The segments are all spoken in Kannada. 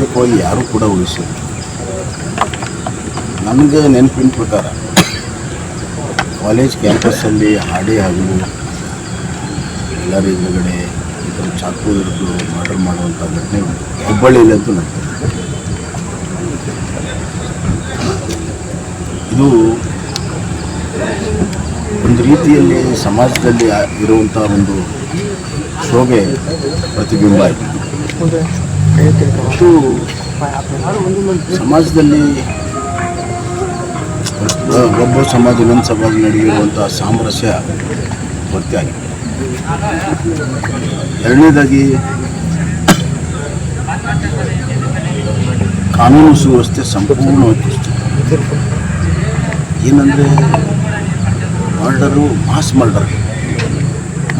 ವೈಯಕ್ತಿಕವಾಗಿ ಯಾರೂ ಕೂಡ ಉಳಿಸಿಲ್ಲ. ನನಗೆ ನೆನಪಿನ ಪ್ರಕಾರ, ಕಾಲೇಜ್ ಕ್ಯಾಂಪಸ್ಸಲ್ಲಿ ಹಾಡಿ ಆಗಲು, ಎಲ್ಲರ ಎದುರುಗಡೆ ಈ ಥರ ಚಾಕು ಹಿಡಿದು ಮರ್ಡರ್ ಮಾಡುವಂಥ ಘಟನೆ ಹುಬ್ಬಳ್ಳಿಯಲ್ಲಂತೂ ನಡೆದಿದೆ ಇದು ಒಂದು ರೀತಿಯಲ್ಲಿ ಸಮಾಜದಲ್ಲಿ ಇರುವಂಥ ಒಂದು ಶೋಭೆ ಪ್ರತಿಬಿಂಬ ಇದೆ ಮತ್ತು ಸಮಾಜದಲ್ಲಿ ಒಬ್ಬ ಸಮಾಜ ಇನ್ನೊಂದು ಸಮಾಜ ನಡೆಯುವಂಥ ಸಾಮರಸ್ಯ ಭರ್ತಿಯಾಗಿದೆ ಎರಡನೇದಾಗಿ, ಕಾನೂನು ಸುವ್ಯವಸ್ಥೆ ಸಂಪೂರ್ಣವಾಗಿ. ಏನಂದರೆ, murder, mass murder.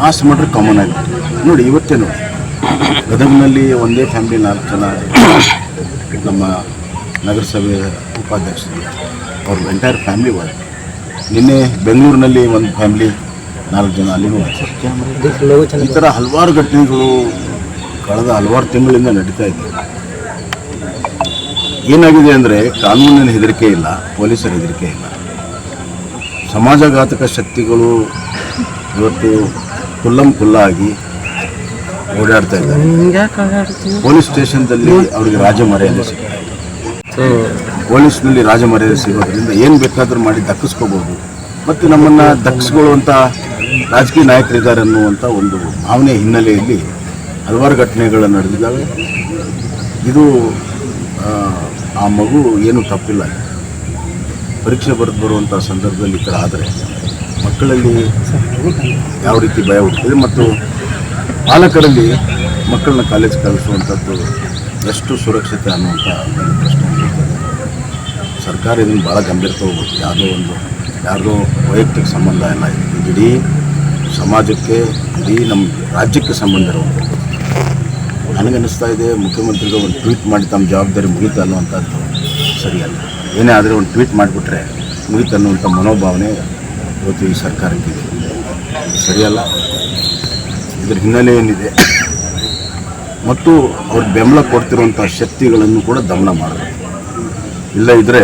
Mass murder common ಆಗಿತ್ತು ನೋಡಿ, ಇವತ್ತೇ ನೋಡಿ. ಗದಗಿನಲ್ಲಿ ಒಂದೇ ಫ್ಯಾಮಿಲಿ ನಾಲ್ಕು ಜನ ನಮ್ಮ ನಗರಸಭೆ ಉಪಾಧ್ಯಕ್ಷರು. ಅವ್ರ ಎಂಟೈರ್ ಫ್ಯಾಮಿಲಿ ಹೋದ ನಿನ್ನೆ ಬೆಂಗಳೂರಿನಲ್ಲಿ ಒಂದು ಫ್ಯಾಮಿಲಿ ನಾಲ್ಕು ಜನ ಅಲ್ಲಿನೂ ಹೋದ ಈ ಥರ ಹಲವಾರು ಘಟನೆಗಳು ಕಳೆದ ಹಲವಾರು ತಿಂಗಳಿಂದ ನಡೀತಾ ಇದೆ. ಏನಾಗಿದೆ ಅಂದರೆ ಕಾನೂನಿನ ಹೆದರಿಕೆ ಇಲ್ಲ, ಪೊಲೀಸರ ಹೆದರಿಕೆ ಇಲ್ಲ. ಸಮಾಜಘಾತಕ ಶಕ್ತಿಗಳು ಇವತ್ತು ಕುಲ್ಲಂ ಕುಲ್ಲ ಆಗಿ ಓಡಾಡ್ತಾ ಇದ್ದಾರೆ. ಪೊಲೀಸ್ ಸ್ಟೇಷನ್ದಲ್ಲಿ ಅವರಿಗೆ ರಾಜ ಮರ್ಯಾದೆ ಪೊಲೀಸ್ ಪೊಲೀಸ್ನಲ್ಲಿ ರಾಜ ಮರ್ಯಾದೆ ಸಿಗೋದ್ರಿಂದ ಏನು ಬೇಕಾದರೂ ಮಾಡಿ ದಕ್ಕಿಸ್ಕೋಬೋದು ಮತ್ತು ನಮ್ಮನ್ನು ದಕ್ಕಿಸ್ಕೊಳ್ಳುವಂಥ ರಾಜಕೀಯ ನಾಯಕರಿದ್ದಾರೆ ಅನ್ನುವಂಥ ಒಂದು ಭಾವನೆ ಹಿನ್ನೆಲೆಯಲ್ಲಿ ಹಲವಾರು ಘಟನೆಗಳು ನಡೆದಿದ್ದಾವೆ. ಇದು, ಆ ಮಗು ಏನು ತಪ್ಪಿಲ್ಲ. ಪರೀಕ್ಷೆ ಬರೆದು ಬರುವಂಥ ಸಂದರ್ಭದಲ್ಲಿ ಈ ಥರ ಆದರೆ ಮಕ್ಕಳಲ್ಲಿ ಯಾವ ರೀತಿ ಭಯ ಹುಟ್ಟಿದೆ ಮತ್ತು ಪಾಲಕರಲ್ಲಿ ಮಕ್ಕಳನ್ನ ಕಾಲೇಜ್ ಕಳಿಸುವಂಥದ್ದು ಎಷ್ಟು ಸುರಕ್ಷಿತ ಅನ್ನುವಂಥ ಒಂದು ಪ್ರಶ್ನೆ. ಸರ್ಕಾರ ಇದನ್ನು ಭಾಳ ಗಂಭೀರ ತಗೋಬೇಕು ಯಾವುದೋ ಒಂದು, ಯಾರದೋ ವೈಯಕ್ತಿಕ ಸಂಬಂಧ ಎಲ್ಲ ಇದು ಇಡೀ ಸಮಾಜಕ್ಕೆ, ಇಡೀ ನಮ್ಮ ರಾಜ್ಯಕ್ಕೆ ಸಂಬಂಧ ಇರುವಂಥದ್ದು. ನನಗನ್ನಿಸ್ತಾ ಇದೆ, ಮುಖ್ಯಮಂತ್ರಿಗಳು ಒಂದು ಟ್ವೀಟ್ ಮಾಡಿ ತಮ್ಮ ಜವಾಬ್ದಾರಿ ಮುಗಿತು ಅನ್ನುವಂಥದ್ದು ಸರಿಯಲ್ಲ. ಏನೇ ಆದರೆ ಒಂದು ಟ್ವೀಟ್ ಮಾಡಿಬಿಟ್ರೆ ಮುಗೀತು ಅನ್ನುವಂಥ ಮನೋಭಾವನೆ ಇವತ್ತು ಈ ಸರ್ಕಾರಕ್ಕಿದೆ. ಸರಿಯಲ್ಲ. ಇದರ ಹಿನ್ನೆಲೆ ಏನಿದೆ ಮತ್ತು ಅವ್ರು ಬೆಂಬಲ ಕೊಡ್ತಿರುವಂಥ ಶಕ್ತಿಗಳನ್ನು ಕೂಡ ದಮನ ಮಾಡಬೇಕು ಇಲ್ಲ ಇದ್ದರೆ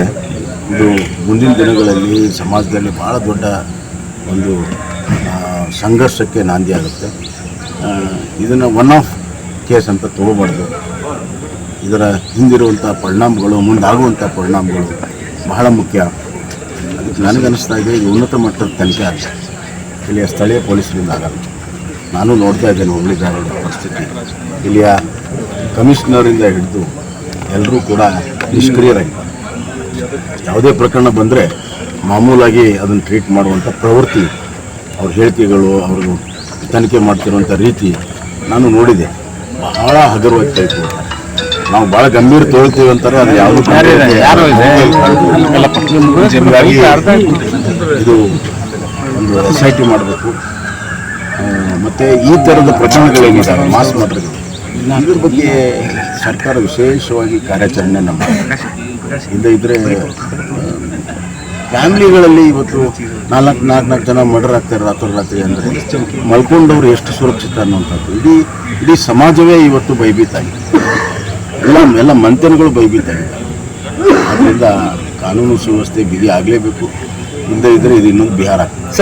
ಇದು ಮುಂದಿನ ದಿನಗಳಲ್ಲಿ ಸಮಾಜದಲ್ಲಿ ಭಾಳ ದೊಡ್ಡ ಒಂದು ಸಂಘರ್ಷಕ್ಕೆ ನಾಂದಿ ಆಗುತ್ತೆ. ಇದನ್ನು ಒನ್ ಆಫ್ ಕೇಸ್ ಅಂತ ತಗೋಬಾರ್ದು. ಇದರ ಹಿಂದಿರುವಂಥ ಪರಿಣಾಮಗಳು ಮುಂದಾಗುವಂಥ ಪರಿಣಾಮಗಳು ಬಹಳ ಮುಖ್ಯ. ಅದಕ್ಕೆ ನನಗನ್ನಿಸ್ತಾ ಇದೆ, ಇದು ಉನ್ನತ ಮಟ್ಟದ ತನಿಖೆ ಆಗಿದೆ. ಇಲ್ಲಿಯ ಸ್ಥಳೀಯ ಪೊಲೀಸರಿಂದ ಆಗಲ್ಲ. ನಾನು ನೋಡ್ತಾ ಇದ್ದೇನೆ ಹುಬ್ಳಿ ಧಾರವಾಡ ಪರಿಸ್ಥಿತಿ. ಇಲ್ಲಿಯ ಕಮಿಷನರಿಂದ ಹಿಡಿದು ಎಲ್ಲರೂ ಕೂಡ ನಿಷ್ಕ್ರಿಯರಾಗಿದ್ದಾರೆ. ಯಾವುದೇ ಪ್ರಕರಣ ಬಂದರೆ ಮಾಮೂಲಾಗಿ ಅದನ್ನು ಟ್ರೀಟ್ ಮಾಡುವಂಥ ಪ್ರವೃತ್ತಿ ಅವ್ರ ಹೇಳಿಕೆಗಳು ಅವರು ತನಿಖೆ ಮಾಡ್ತಿರುವಂಥ ರೀತಿ ನಾನು ನೋಡಿದೆ. ಬಹಳ ಹಗುರವಾಗಿ ತೆಗೆದುಕೊಳ್ತಾರೆ ನಾವು ಭಾಳ ಗಂಭೀರ ತೋರ್ತೀವಿ ಅಂತಾರೆ ಅದು ಯಾವುದು ಹೀಗಾಗಿ ಇದು ಒಂದು ಎಸ್ ಐ ಟಿ ಮಾಡಬೇಕು. ಮತ್ತು ಈ ಥರದ ಪ್ರಕರಣಗಳೇನಿದ್ದಾವೆ ಮಾಸ್ ಮರ್ಡರ್ಗಳು ಇದ್ರ ಬಗ್ಗೆ ಸರ್ಕಾರ ವಿಶೇಷವಾಗಿ ಕಾರ್ಯಾಚರಣೆ ನಮ್ಮ ಇಲ್ಲ ಇದ್ರೆ ಫ್ಯಾಮಿಲಿಗಳಲ್ಲಿ ಇವತ್ತು ನಾಲ್ಕು ನಾಲ್ಕು ನಾಲ್ಕು ಜನ ಮರ್ಡರ್ ಆಗ್ತಾರೆ ರಾತ್ರೋರಾತ್ರಿ ಅಂದರೆ ಮಲ್ಕೊಂಡವ್ರು ಎಷ್ಟು ಸುರಕ್ಷಿತ ಅನ್ನುವಂಥದ್ದು. ಇಡೀ ಇಡೀ ಸಮಾಜವೇ ಇವತ್ತು ಭಯಭೀತಾಗಿದೆ ಎಲ್ಲ ಎಲ್ಲ ಮಂಥನಗಳು ಭಯಭೀತಾಗಿದೆ ಅದರಿಂದ ಕಾನೂನು ಸುವ್ಯವಸ್ಥೆ ಬಿಗಿ ಆಗಲೇಬೇಕು. ಇಲ್ಲದೇ ಇದ್ದರೆ ಇದು ಇನ್ನೊಂದು ಬಿಹಾರ ಆಗ್ತದೆ.